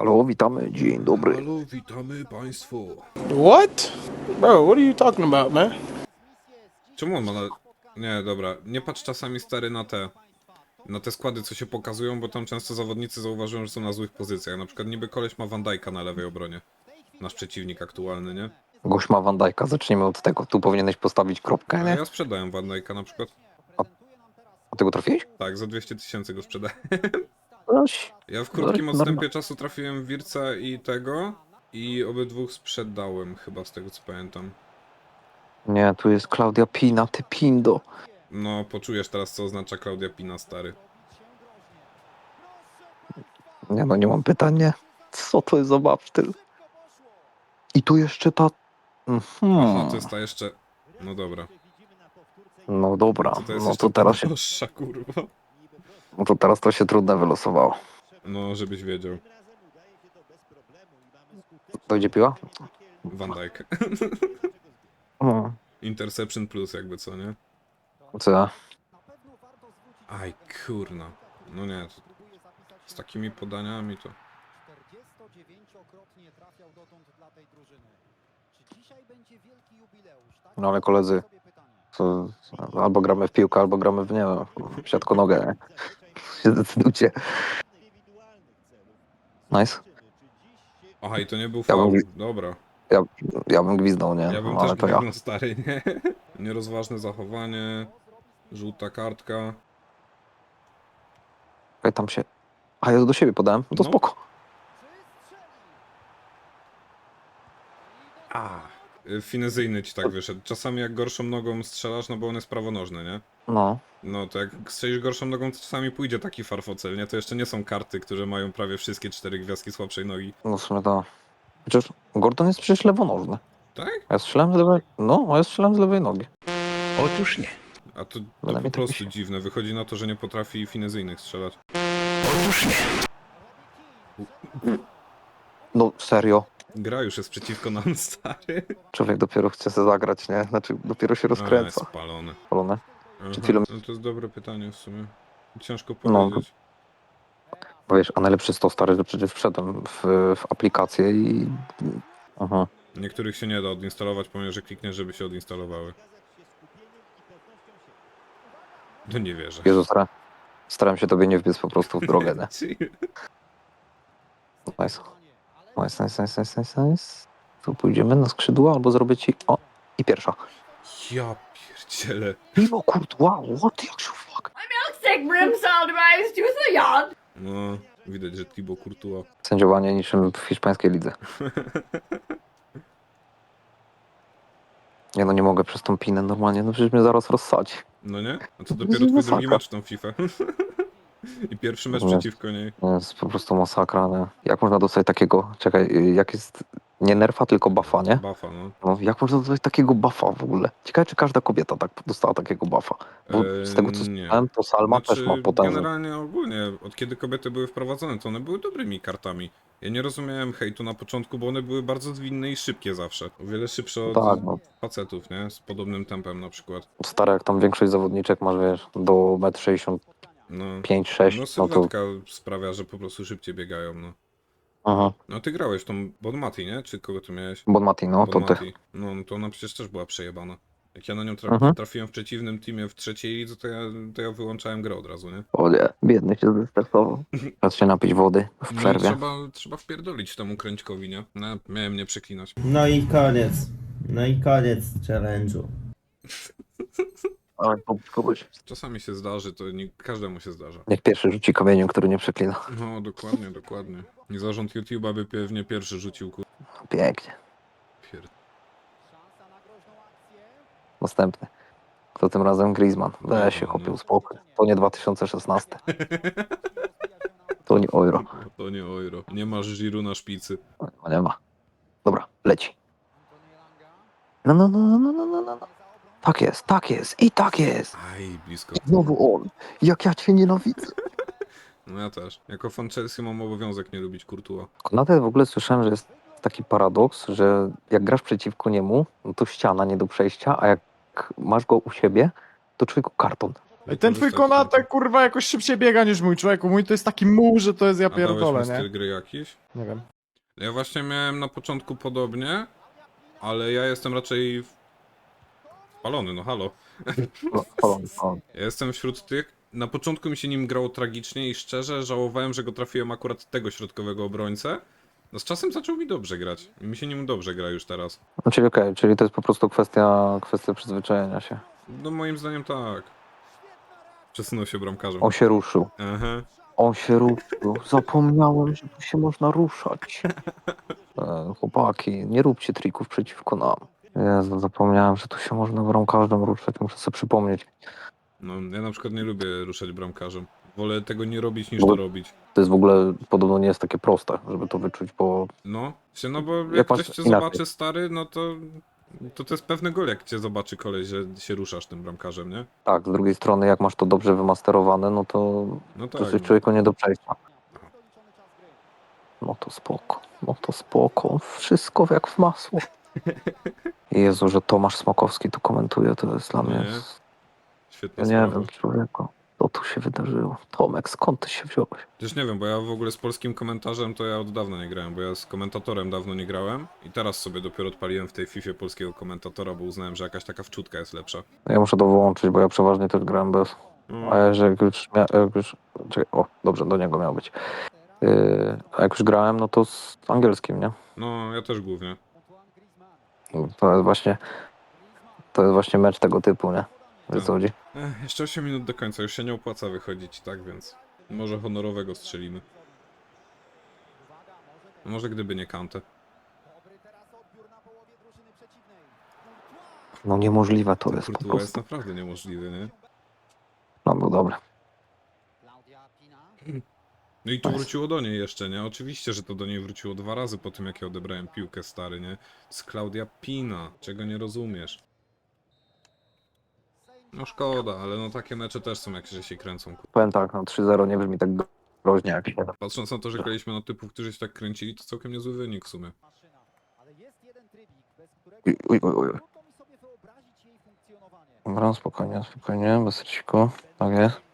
Halo, witamy, dzień dobry. Halo, witamy państwo. What? Bro, what are you talking about, man? Czemu on ma na... Nie, dobra, nie patrz czasami stary na te... Na te składy, co się pokazują, bo tam często zawodnicy zauważyłem, że są na złych pozycjach. Na przykład niby koleś ma Van Dijk'a na lewej obronie. Nasz przeciwnik aktualny, nie? Gość ma Van Dijk'a, zacznijmy od tego. Tu powinieneś postawić kropkę, A nie? ja sprzedałem Van Dijk'a na przykład. A ty go trafiłeś? Tak, za 200 tysięcy go sprzedałem. Noś. Ja w krótkim Norma- odstępie czasu trafiłem Wirca i tego. I obydwu sprzedałem chyba, z tego co pamiętam. Nie, tu jest Klaudia Pina, ty pindo. No, poczujesz teraz, co oznacza Klaudia Pina, stary. Nie no, nie mam pytań, nie? Co to jest za babsztyl? I tu jeszcze ta... Mhm. Aha, to jest ta jeszcze... No dobra. No dobra, To, to jest no jeszcze to teraz się, droższa, kurwa. No to teraz to się trudne wylosowało. No, żebyś wiedział. Dojdzie piła? Van Dijk. Hmm. Interception plus jakby co, nie? Co? Aj, kurna. No nie, to, z takimi podaniami to... 49-krotnie trafiał dotąd dla tej drużyny. Czy dzisiaj będzie wielki jubileusz? No ale koledzy. To albo gramy w piłkę, albo gramy w, nie wiem, w siatkonogę, nie? Się zdecydujcie. Nice. Aha, i to nie był Ja faul. bym- Dobra. Ja, ja bym gwizdał, nie? Ja bym ale też to ja. gwizdnął stary, nie? Nierozważne zachowanie. Żółta kartka. Czekaj, tam się... A ja do siebie podałem, no to No. spoko. A. Y, Finezyjny ci tak wyszedł. Czasami jak gorszą nogą strzelasz, no bo on jest prawonożny, nie? No. No to jak strzelisz gorszą nogą, to czasami pójdzie taki farfocel, nie? To jeszcze nie są karty, które mają prawie wszystkie cztery gwiazdki słabszej nogi. No w sumie to... Chociaż Gordon jest przecież lewonożny. Tak? A ja strzelałem z lewej... No, a ja strzelałem z lewej nogi. Otóż nie. A to, to Dla po mnie tak prostu się- dziwne. Wychodzi na to, że nie potrafi finezyjnych strzelać. Otóż nie. No serio. Gra już jest przeciwko nam, stary. Człowiek dopiero chce se zagrać, nie? Znaczy dopiero się rozkręca. spalony. Polone. Chwilą- No to jest dobre pytanie w sumie. Ciężko No, powiedzieć. Bo wiesz, a najlepszy jest to stary, że przecież wszedłem w, w aplikację i... Aha. Niektórych się nie da odinstalować, pomimo że klikniesz, żeby się odinstalowały. No nie wierzę. Jezu, stara... Staram się tobie nie wbiec po prostu w drogę, nie? Nice. Nice, nice, nice, nice, nice, nice. Tu pójdziemy na skrzydła, albo zrobię ci... O! I pierwsza. Ja pierdzielę. Mimo kurt, wow, what the actual fuck? Sick brimstone drives to the yard. No, widać, że Thibaut Courtois. Sędziowanie niczym w hiszpańskiej lidze. Nie no, nie mogę przez tą pinę normalnie, no przecież mnie zaraz rozsadzi. No nie? A to To dopiero twój masakra. drugi mecz w tą FIFA. I pierwszy mecz Nie. przeciwko niej. To jest po prostu masakra, nie? Jak można dostać takiego, czekaj, y, jak jest, nie nerfa, tylko buffa, nie? Buffa, no. No, jak można dostać takiego buffa w ogóle? Ciekawe, czy każda kobieta tak dostała takiego buffa. Bo z tego, co Eee, nie. słyszałem, to Salma też ma potężny. Generalnie ogólnie, od kiedy kobiety były wprowadzone, to one były dobrymi kartami. Ja nie rozumiałem hejtu na początku, bo one były bardzo zwinne i szybkie zawsze. O wiele szybsze od Tak, no. facetów, nie? Z podobnym tempem na przykład. Stare, jak tam większość zawodniczek masz, wiesz, do 1,65 No, m, no 6 no to... sylwetka sprawia, że po prostu szybciej biegają, no. Aha. No ty grałeś tą Bonmati, nie? Czy kogo ty miałeś? Bon Mati, no to ty. Bonmati. No, no to ona przecież też była przejebana. Jak ja na nią traf Mhm. trafiłem w przeciwnym teamie w trzeciej lidze, to ja, to ja wyłączałem grę od razu, nie? O nie, biedny się zestresował. Czas się napić wody w No i przerwie. trzeba, trzeba wpierdolić temu kręćkowi, nie? No, miałem nie przeklinać. No i koniec. No i koniec challenge'u. Czasami się zdarzy, to nie każdemu się zdarza. Niech pierwszy rzuci kamieniem, który nie przeklina. No, dokładnie, dokładnie. I zarząd YouTube'a by pewnie pierwszy rzucił kur... Pięknie. Pier... Szansa na groźną akcję. Następny. Kto tym razem? Griezmann. No, Weź się no. chopił spokój. To nie 2016. To nie euro. To nie euro. Nie masz Giru na szpicy. No nie ma. Dobra, leci. No, no, no, no, no, no, no, no. Tak jest, tak jest i tak jest. Aj, blisko. I znowu on. Jak ja cię nienawidzę. No ja też. Jako fan Chelsea mam obowiązek nie lubić Kurtua. Nawet w ogóle słyszałem, że jest taki paradoks, że jak grasz przeciwko niemu, no to ściana nie do przejścia, a jak masz go u siebie, to człowieku karton. Ej, ten twój konatek, kurwa, jakoś szybciej biega niż mój człowieku. Mój to jest taki muł, że to jest ja pierdolę, styl nie? gry jakiś? Nie wiem. Ja właśnie miałem na początku podobnie, ale ja jestem raczej w- wpalony, no halo. Polon, polon. Ja jestem wśród tych. Na początku mi się nim grało tragicznie i szczerze żałowałem, że go trafiłem akurat tego środkowego obrońcę. No z czasem zaczął mi dobrze grać. Mi się nim dobrze gra już teraz. No, czyli okej, czyli to jest po prostu kwestia, kwestia przyzwyczajenia się. No moim zdaniem tak. Przesunął się bramkarzem. On się ruszył. Aha. On się ruszył. Zapomniałem, że tu się można ruszać. E, chłopaki, nie róbcie trików przeciwko nam. Jezu, zapomniałem, że tu się można bramkarzem ruszać. Muszę sobie przypomnieć. No ja na przykład nie lubię ruszać bramkarzem. Wolę tego nie robić niż Bo- to robić. To jest w ogóle, podobno nie jest takie proste, żeby to wyczuć, bo No, się, no bo jak, Jak masz ktoś cię inaczej. zobaczy stary, no to, to to jest pewny gol, jak cię zobaczy koleś, że się ruszasz tym bramkarzem, nie? tak, z drugiej strony, jak masz to dobrze wymasterowane, no to, No to tak. jest człowieku nie do przejścia. No to spoko, no to spoko. Wszystko jak w masło. Jezu, że Tomasz Smokowski to komentuje, to jest dla No mnie... nie? Świetna Ja nie sprawa. wiem, człowieku, co tu się wydarzyło. Tomek, skąd ty się wziąłeś? Też nie wiem, bo ja w ogóle z polskim komentarzem to ja od dawna nie grałem, bo ja z komentatorem dawno nie grałem i teraz sobie dopiero odpaliłem w tej FIFA polskiego komentatora, bo uznałem, że jakaś taka wczutka jest lepsza. Ja muszę to wyłączyć, bo ja przeważnie też grałem bez. No, A ja, że jak już, mia, jak już czekaj, o, dobrze, do niego miał być. Yy, a jak już grałem, no to z angielskim, nie? no ja też głównie. To jest właśnie, to jest właśnie mecz tego typu, nie? Wiesz Tak. co chodzi? Ech, jeszcze 8 minut do końca, już się nie opłaca wychodzić, tak więc może honorowego strzelimy. Może gdyby nie kantę. No niemożliwe to jest po jest prostu. naprawdę niemożliwy, nie? No był dobry. No i tu wróciło do niej jeszcze, nie? Oczywiście, że to do niej wróciło dwa razy po tym, jak ja odebrałem piłkę, stary, nie? Z Klaudia Pina, czego nie rozumiesz. No szkoda, ale no takie mecze też są jakieś, że się kręcą. ku- Powiem tak, no 3-0 nie brzmi tak groźnie jak się. Patrząc na to, że graliśmy na typów, którzy się tak kręcili, to całkiem niezły wynik w sumie. Uj, uj, uj, uj. Dobra, spokojnie, spokojnie, bez rysiku. Tak jest.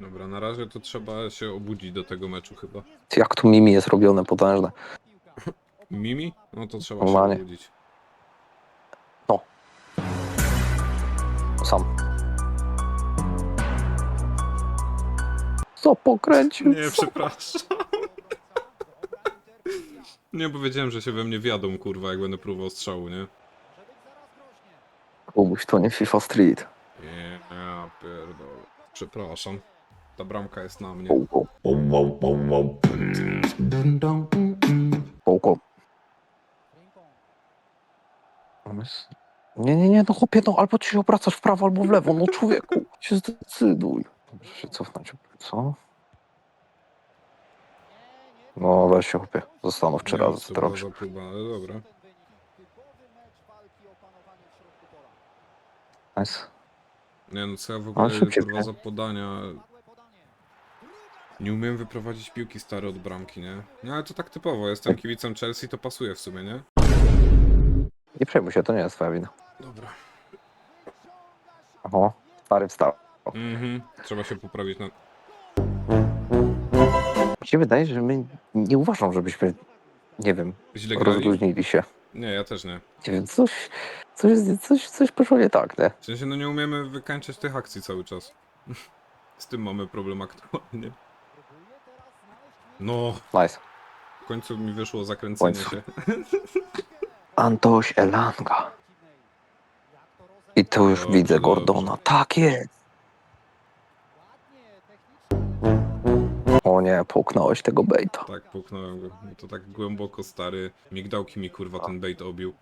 Dobra, na razie to trzeba się obudzić do tego meczu chyba. Jak tu Mimi jest robione potężne. Mimi? No to trzeba się Normalnie. obudzić. Sam. Co pokręcił? Nie, przepraszam. Nie, bo wiedziałem, że się we mnie wiadą, kurwa, jak będę próbował strzału, nie? Kubuś, to nie FIFA Street. Nie, ja pierdolę. Przepraszam. Ta bramka jest na mnie. Połko. Połko. Nie, nie, nie, no chłopie, no albo ci się obracasz w prawo, albo w lewo, no człowieku, się zdecyduj. Muszę się cofnąć, co? No weź się chłopie, zastanów Nie wiem, razy, co to ty była robisz. za próba, ale dobra. Nice. Nie no, co ja w Ale ogóle szybciej, kurwa nie? za podania. Nie umiem wyprowadzić piłki stare od bramki, nie? No ale to tak typowo, jestem kibicem Chelsea, to pasuje w sumie, nie? Nie przejmuj się, to nie jest twoja wina. Dobra. Oho, stary wstał. Mhm, trzeba się poprawić na... Mi się wydaje, że my nie uważam, żebyśmy, nie wiem, Źle grali? rozluźnili się. Nie, ja też nie. Nie wiem, coś, coś, coś, coś poszło nie tak, nie? W sensie, no nie umiemy wykańczać tych akcji cały czas. Z tym mamy problem aktualnie. No, Nice. w końcu mi wyszło zakręcenie końcu. się. Antoś Elanga. I tu już Dobrze, widzę dobrze. Gordona. Tak jest. O nie, połknąłeś tego baita. Tak, połknąłem go. To tak głęboko, stary. Migdałki mi kurwa ten bait obił.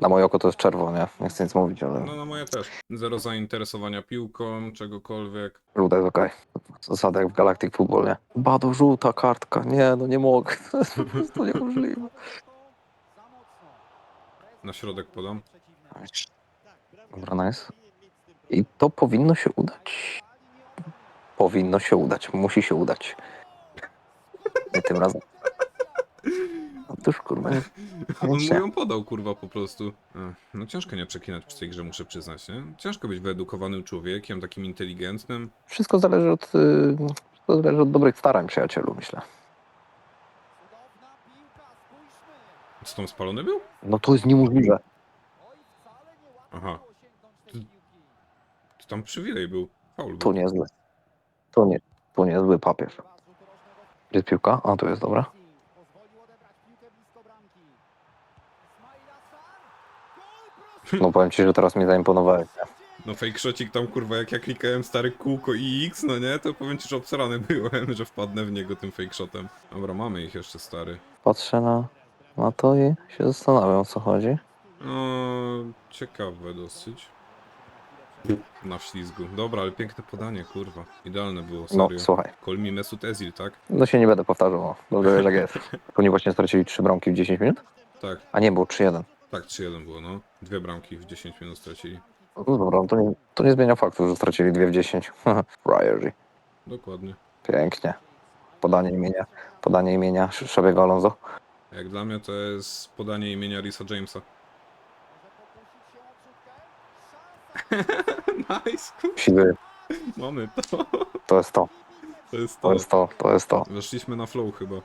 Na moje oko to jest czerwone, nie chcę nic mówić, ale No na moje też. Zero zainteresowania piłką, czegokolwiek. żółta jest okej. Zasada jak w Galactic Football, nie? Bado, żółta kartka. Nie, no nie mogę. To jest po prostu niemożliwe. Na środek podam. Dobra, nice. I to powinno się udać. Powinno się udać. Musi się udać. Nie tym razem. Już kurwa nie... On mu ją podał, kurwa, po prostu. Ech, No ciężko nie przeklinać przy tej grze, muszę przyznać, nie? Ciężko być wyedukowanym człowiekiem, takim inteligentnym. Wszystko zależy od... y, Wszystko zależy od dobrych starań, przyjacielu, myślę. Co tam spalony był? No to jest niemożliwe. Aha. To tam przywilej był. Faul To był. niezły. To nie, to niezły papież. Gdzie jest piłka? A, tu jest, dobra. Pozwolił odebrać piłkę blisko bramki. Ismail Assar. Gol, proszę. No powiem ci, że teraz mnie zaimponowałeś. No fake shotcik tam, kurwa, jak ja klikałem stare kółko i X, no nie? To powiem ci, że obsrany byłem, że wpadnę w niego tym fake shotem. Dobra, mamy ich jeszcze, stary. Patrzę na, na to i się zastanawiam, o co chodzi. No, ciekawe dosyć. Na wślizgu. Dobra, ale piękne podanie, kurwa. Idealne było, No, serio. słuchaj. Call me Mesut Ezil, tak? No się nie będę powtarzał, no. dobrze wiesz jak jest. Oni właśnie stracili trzy bramki w 10 minut? Tak, A nie, było 3-1. Tak, 3-1 było, no. Dwie bramki w 10 minut stracili. No dobra, to nie, to nie zmienia faktu, że stracili dwie w 10. Ryerzy. Dokładnie. Pięknie. Podanie imienia, podanie imienia Sz- Szabiego Alonso. Jak dla mnie to jest podanie imienia Risa Jamesa. nice, Siwy, mamy to. to jest to, To jest to to. jest to, to jest to. Weszliśmy na flow chyba.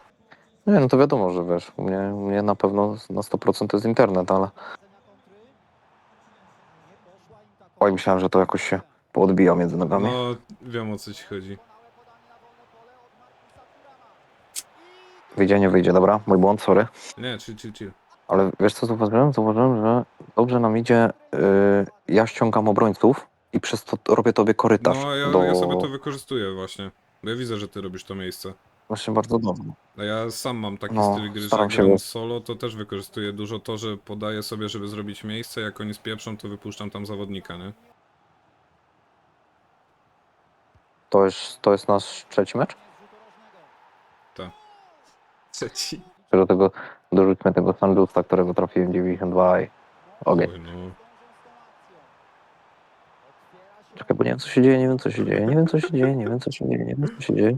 Nie, no to wiadomo, że wiesz, u mnie, u mnie na pewno na 100% to jest internet, ale oj, myślałem, że to jakoś się poodbija między nogami. No, wiem o co ci chodzi. Wyjdzie, nie wyjdzie, dobra, mój błąd, sorry. Nie, chill, chill, chill. Ale wiesz co zauważyłem? Zauważyłem, że dobrze nam idzie, yy, ja ściągam obrońców i przez to robię tobie korytarz No, ja, do... ja sobie to wykorzystuję właśnie. Bo ja widzę, że ty robisz to miejsce. Właśnie bardzo dobrze. A ja sam mam taki No, styl gry, że staram jak się gram solo, to też wykorzystuję dużo to, że podaję sobie, żeby zrobić miejsce, jak oni spieprzą, to wypuszczam tam zawodnika, nie? To jest, to jest nasz trzeci mecz? Trzeci. Czy do tego dorzućmy tego Sanjusta, którego trafiłem 92 i ogień. Oj, no. Czekaj, bo nie wiem co się dzieje, nie wiem co się dzieje, nie wiem co się dzieje, nie wiem co się dzieje, nie wiem co się dzieje.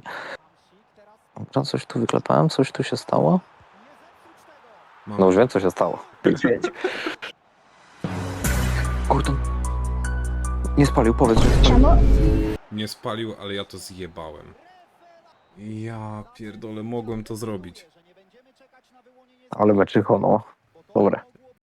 Dobra, coś tu wyklepałem, coś tu się stało? No już wiem co się stało. Gordon. Nie spalił, powiedz, że nie spalił. Nie spalił, ale ja to zjebałem. Ja pierdolę, mogłem to zrobić. Ale meczycho, no. Dobre.